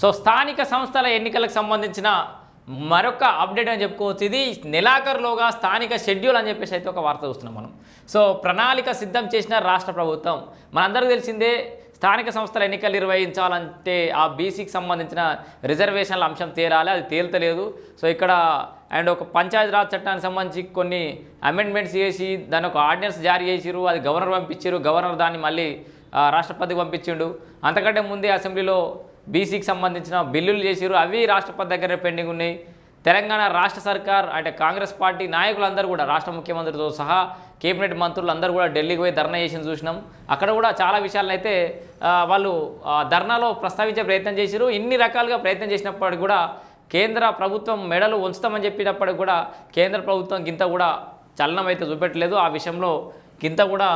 So స్థానిక సంస్థల ఎన్నికలకు సంబంధించిన మరొక అప్డేట్ అని చెప్పుకోవచ్చు. ఇది నెలాఖరులోగా స్థానిక షెడ్యూల్ అని చెప్పేసి అయితే ఒక వార్త చూస్తున్నాం మనం. సో ప్రణాళిక సిద్ధం చేసిన రాష్ట్ర ప్రభుత్వం మనందరికీ తెలిసిందే స్థానిక సంస్థల ఎన్నికలు నిర్వహించాలంటే ఆ బీసీకి సంబంధించిన రిజర్వేషన్ల అంశం తేరాలి అది తేల్తలేదు. సో ఇక్కడ అండ్ ఒక పంచాయతీరాజ్ చట్టానికి సంబంధించి కొన్ని అమెండ్మెంట్స్ చేసి దాని ఒక ఆర్డినెన్స్ జారీ చేసిరు అది గవర్నర్ పంపించారు గవర్నర్ దాన్ని మళ్ళీ రాష్ట్రపతికి పంపించిండు. అంతకంటే ముందే అసెంబ్లీలో బీసీకి సంబంధించిన బిల్లులు చేసిరు అవి రాష్ట్రపతి దగ్గర పెండింగ్ ఉన్నాయి. తెలంగాణ రాష్ట్ర సర్కార్ అంటే కాంగ్రెస్ పార్టీ నాయకులందరూ కూడా రాష్ట్ర ముఖ్యమంత్రితో సహా కేబినెట్ మంత్రులు అందరూ కూడా ఢిల్లీకి పోయి ధర్నా చేసిన చూసినాం. అక్కడ కూడా చాలా విషయాలను అయితే వాళ్ళు ధర్నాలో ప్రస్తావించే ప్రయత్నం చేసిరు ఇన్ని రకాలుగా ప్రయత్నం చేసినప్పటికీ కూడా కేంద్ర ప్రభుత్వం మెడలు ఉంచుతామని చెప్పినప్పటికి కూడా కేంద్ర ప్రభుత్వం గింత కూడా చలనం అయితే చూపెట్టలేదు. ఆ విషయంలో గింత కూడా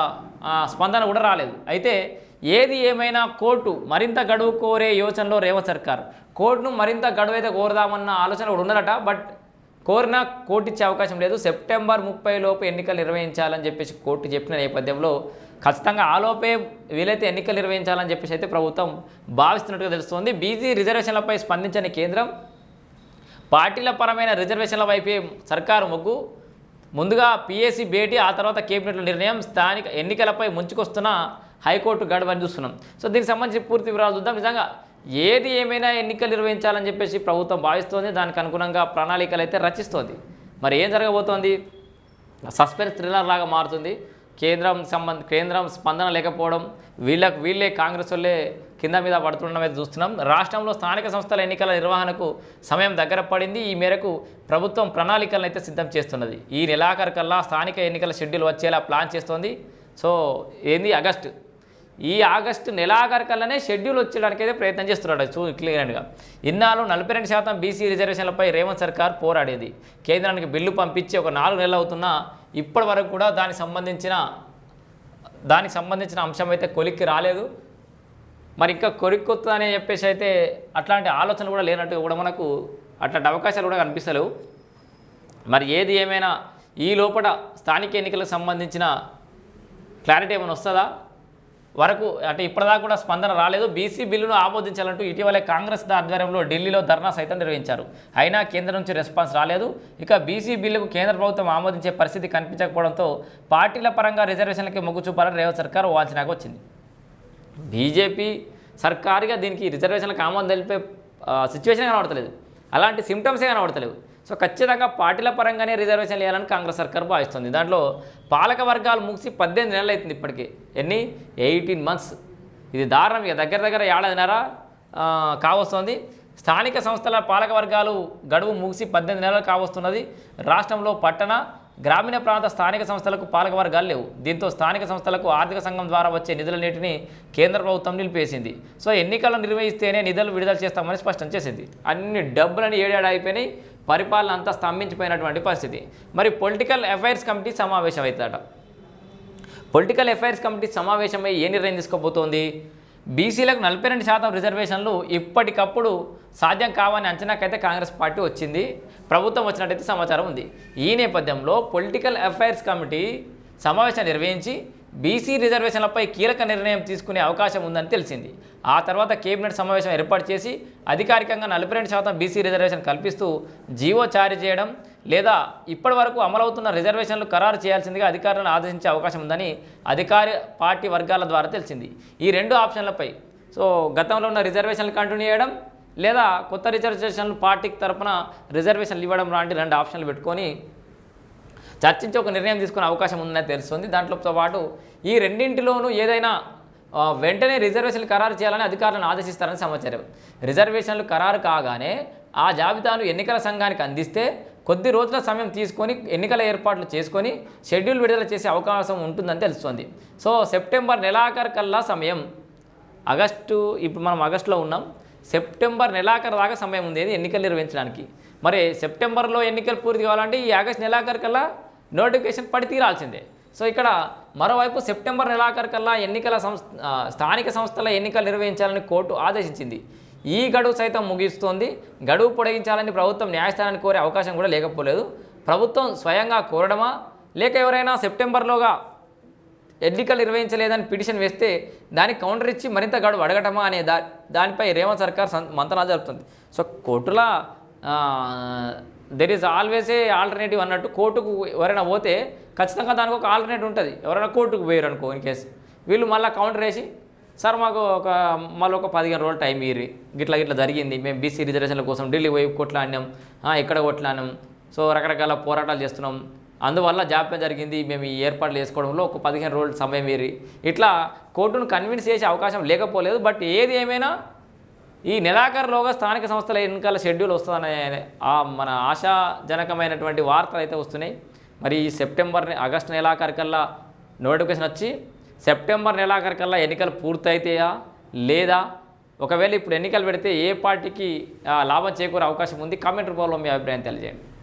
స్పందన కూడా రాలేదు. అయితే ఏది ఏమైనా కోర్టు మరింత గడువు కోరే యోచనలో రేవంత్ సర్కార్. కోర్టును మరింత గడువు అయితే కోరదామన్న ఆలోచన కూడా ఉన్నదట బట్ కోరినా కోర్టు ఇచ్చే అవకాశం లేదు. సెప్టెంబర్ ముప్పై లోపు ఎన్నికలు నిర్వహించాలని చెప్పేసి కోర్టు చెప్పిన నేపథ్యంలో ఖచ్చితంగా ఆలోపే వీలైతే ఎన్నికలు నిర్వహించాలని చెప్పేసి అయితే ప్రభుత్వం భావిస్తున్నట్టుగా తెలుస్తోంది. బీసీ రిజర్వేషన్లపై స్పందించని కేంద్రం పార్టీల పరమైన రిజర్వేషన్ల వైపే సర్కారు మొగ్గు. ముందుగా పిఎస్సి భేటీ ఆ తర్వాత కేబినెట్ల నిర్ణయం స్థానిక ఎన్నికలపై ముంచుకొస్తున్న హైకోర్టు గడవని చూస్తున్నాం. సో దీనికి సంబంధించి పూర్తి వివరాలు చూద్దాం. నిజంగా ఏది ఏమైనా ఎన్నికలు నిర్వహించాలని చెప్పేసి ప్రభుత్వం భావిస్తోంది. దానికి అనుగుణంగా ప్రణాళికలు అయితే రచిస్తోంది. మరి ఏం జరగబోతోంది? సస్పెన్స్ థ్రిల్లర్ లాగా మారుతుంది. కేంద్రం సంబంధ కేంద్రం స్పందన లేకపోవడం వీళ్ళకు వీళ్ళే కాంగ్రెస్ వాళ్ళే కింద మీద పడుతుండడం అయితే చూస్తున్నాం. రాష్ట్రంలో స్థానిక సంస్థల ఎన్నికల నిర్వహణకు సమయం దగ్గర పడింది. ఈ మేరకు ప్రభుత్వం ప్రణాళికలను అయితే సిద్ధం చేస్తున్నది. ఈ నెలాఖరు కల్లా స్థానిక ఎన్నికల షెడ్యూల్ వచ్చేలా ప్లాన్ చేస్తోంది. సో ఏంది? ఆగస్టు. ఈ ఆగస్టు నెలాఖరు కల్లానే షెడ్యూల్ వచ్చేయడానికి అయితే ప్రయత్నం చేస్తున్నాడు. చూ క్లియర్గా ఇన్నాళ్ళు నలభై రెండు శాతం బీసీ రిజర్వేషన్లపై రేవంత్ సర్కార్ పోరాడేది. కేంద్రానికి బిల్లు పంపించి ఒక నాలుగు నెలలు అవుతున్నా ఇప్పటి వరకు కూడా దానికి సంబంధించిన దానికి సంబంధించిన అంశం అయితే కొలిక్కి రాలేదు. మరి ఇంకా కొరికొత్తని చెప్పేసి అయితే అట్లాంటి ఆలోచన కూడా లేనట్టు కూడా మనకు అట్లాంటి అవకాశాలు కూడా కనిపిస్తలేవు. మరి ఏది ఏమైనా ఈ లోపల స్థానిక ఎన్నికలకు సంబంధించిన క్లారిటీ ఏమైనా వస్తుందా? వరకు అంటే ఇప్పటిదాకా కూడా స్పందన రాలేదు. బీసీ బిల్లును ఆమోదించాలంటూ ఇటీవలే కాంగ్రెస్ ఆధ్వర్యంలో ఢిల్లీలో ధర్నా సైతం నిర్వహించారు. అయినా కేంద్రం నుంచి రెస్పాన్స్ రాలేదు. ఇక బీసీ బిల్లుకు కేంద్ర ప్రభుత్వం ఆమోదించే పరిస్థితి కనిపించకపోవడంతో పార్టీల పరంగా రిజర్వేషన్లకి మొగ్గు చూపాలని రేవంత్ సర్కార్ వాంఛనాకు వచ్చింది. బీజేపీ సర్కారుగా దీనికి రిజర్వేషన్లకు ఆమోదం తెలిపే సిచ్యువేషన్ కనబడతలేదు. అలాంటి సిమ్టమ్సే కనబడతలేవు. సో ఖచ్చితంగా పార్టీల పరంగానే రిజర్వేషన్ వేయాలని కాంగ్రెస్ సర్కార్ భావిస్తుంది. దాంట్లో పాలక వర్గాలు ముగిసి పద్దెనిమిది నెలలు అవుతుంది ఇప్పటికీ. ఎన్ని? Eighteen months. ఇది దారుణం ఇక. దగ్గర దగ్గర ఏడాదిన్నర కావస్తుంది. స్థానిక సంస్థల పాలక వర్గాలు గడువు ముగిసి పద్దెనిమిది నెలలు కావస్తున్నది. రాష్ట్రంలో పట్టణ గ్రామీణ ప్రాంత స్థానిక సంస్థలకు పాలక వర్గాలు లేవు. దీంతో స్థానిక సంస్థలకు ఆర్థిక సంఘం ద్వారా వచ్చే నిధులన్నింటినీ కేంద్ర ప్రభుత్వం నిలిపేసింది. సో ఎన్నికలను నిర్వహిస్తేనే నిధులు విడుదల చేస్తామని స్పష్టం చేసింది. అన్ని డబ్బులని ఏడాడు అయిపోయినాయి. పరిపాలన అంతా స్తంభించిపోయినటువంటి పరిస్థితి. మరి పొలిటికల్ అఫైర్స్ కమిటీ సమావేశం అవుతుందట పొలిటికల్ అఫైర్స్ కమిటీ సమావేశమై ఏ నిర్ణయం తీసుకోబోతోంది? బీసీలకు నలభై రెండు శాతం రిజర్వేషన్లు ఇప్పటికప్పుడు సాధ్యం కావని అంచనాకైతే కాంగ్రెస్ పార్టీ వచ్చింది. ప్రభుత్వం వచ్చినట్టయితే సమాచారం ఉంది. ఈ నేపథ్యంలో పొలిటికల్ అఫైర్స్ కమిటీ సమావేశం నిర్వహించి బీసీ రిజర్వేషన్లపై కీలక నిర్ణయం తీసుకునే అవకాశం ఉందని తెలిసింది. ఆ తర్వాత కేబినెట్ సమావేశం ఏర్పాటు చేసి అధికారికంగా నలభై రెండు శాతం బీసీ రిజర్వేషన్ కల్పిస్తూ జీవో జారీ చేయడం లేదా ఇప్పటి వరకు అమలవుతున్న రిజర్వేషన్లు ఖరారు చేయాల్సిందిగా అధికారులను ఆదేశించే అవకాశం ఉందని అధికార పార్టీ వర్గాల ద్వారా తెలిసింది. ఈ రెండు ఆప్షన్లపై సో గతంలో ఉన్న రిజర్వేషన్లు కంటిన్యూ చేయడం లేదా కొత్త రిజర్వేషన్లు పార్టీకి తరపున రిజర్వేషన్లు ఇవ్వడం లాంటి రెండు ఆప్షన్లు పెట్టుకొని చర్చించి ఒక నిర్ణయం తీసుకునే అవకాశం ఉందని తెలుస్తుంది. దాంట్లోతో పాటు ఈ రెండింటిలోనూ ఏదైనా వెంటనే రిజర్వేషన్లు ఖరారు చేయాలని అధికారులను ఆదేశిస్తారని సమాచారం. రిజర్వేషన్లు ఖరారు కాగానే ఆ జాబితాను ఎన్నికల సంఘానికి అందిస్తే కొద్ది రోజుల సమయం తీసుకొని ఎన్నికల ఏర్పాట్లు చేసుకొని షెడ్యూల్ విడుదల చేసే అవకాశం ఉంటుందని తెలుస్తుంది. సో సెప్టెంబర్ నెలాఖరు కల్లా సమయం. ఆగస్టు ఇప్పుడు మనం ఆగస్టులో ఉన్నాం. సెప్టెంబర్ నెలాఖరు దాకా సమయం ఉంది ఎన్నికలు నిర్వహించడానికి. మరి సెప్టెంబర్లో ఎన్నికలు పూర్తి కావాలంటే ఈ ఆగస్ట్ నెలాఖరు కల్లా నోటిఫికేషన్ పడి తీరాల్సిందే. సో ఇక్కడ మరోవైపు సెప్టెంబర్ నెలాఖరు కల్లా ఎన్నికల సంస్థ స్థానిక సంస్థల ఎన్నికలు నిర్వహించాలని కోర్టు ఆదేశించింది. ఈ గడువు సైతం ముగిస్తోంది. గడువు పొడిగించాలని ప్రభుత్వం న్యాయస్థానాన్ని కోరే అవకాశం కూడా లేకపోలేదు. ప్రభుత్వం స్వయంగా కోరడమా? లేక ఎవరైనా సెప్టెంబర్లోగా ఎన్నికలు నిర్వహించలేదని పిటిషన్ వేస్తే దానికి కౌంటర్ ఇచ్చి మరింత గడువు అడగటమా అనే దా దానిపై రేవంత్ సర్కార్ సం- జరుపుతుంది. సో కోర్టుల there is always a alternative అన్నట్టు కోర్టుకు ఎవరైనా పోతే ఖచ్చితంగా దానికి ఒక ఆల్టర్నేటివ్ ఉంటుంది. ఎవరైనా కోర్టుకు పోయారు అనుకో ఇన్ కేసు వీళ్ళు మళ్ళీ కౌంటర్ వేసి సార్ మాకు ఒక మళ్ళీ ఒక పదిహేను రోజులు టైం ఇయ్యి గిట్లా గిట్లా జరిగింది. మేము బీసీ రిజర్వేషన్ల కోసం ఢిల్లీ పోయి కొట్లాడినాం. ఇక్కడ కొట్లాడినాం. సో రకరకాల పోరాటాలు చేస్తున్నాం. అందువల్ల జాప్యం జరిగింది. మేము ఈ ఏర్పాట్లు చేసుకోవడంలో ఒక పదిహేను రోజులు సమయం ఇరి ఇట్లా కోర్టును కన్విన్స్ చేసే అవకాశం లేకపోలేదు. బట్ ఏది ఏమైనా ఈ నెలాఖరులోగా స్థానిక సంస్థల ఎన్నికల షెడ్యూల్ వస్తుందనే ఆ మన ఆశాజనకమైనటువంటి వార్తలు అయితే వస్తున్నాయి. మరి ఈ సెప్టెంబర్ ఆగస్టు నెలాఖరికల్లా నోటిఫికేషన్ వచ్చి సెప్టెంబర్ నెలాఖరికల్లా ఎన్నికలు పూర్తయితాయా లేదా? ఒకవేళ ఇప్పుడు ఎన్నికలు పెడితే ఏ పార్టీకి లాభం చేకూరే అవకాశం ఉంది? కామెంట్ రూపంలో మీ అభిప్రాయం తెలియజేయండి.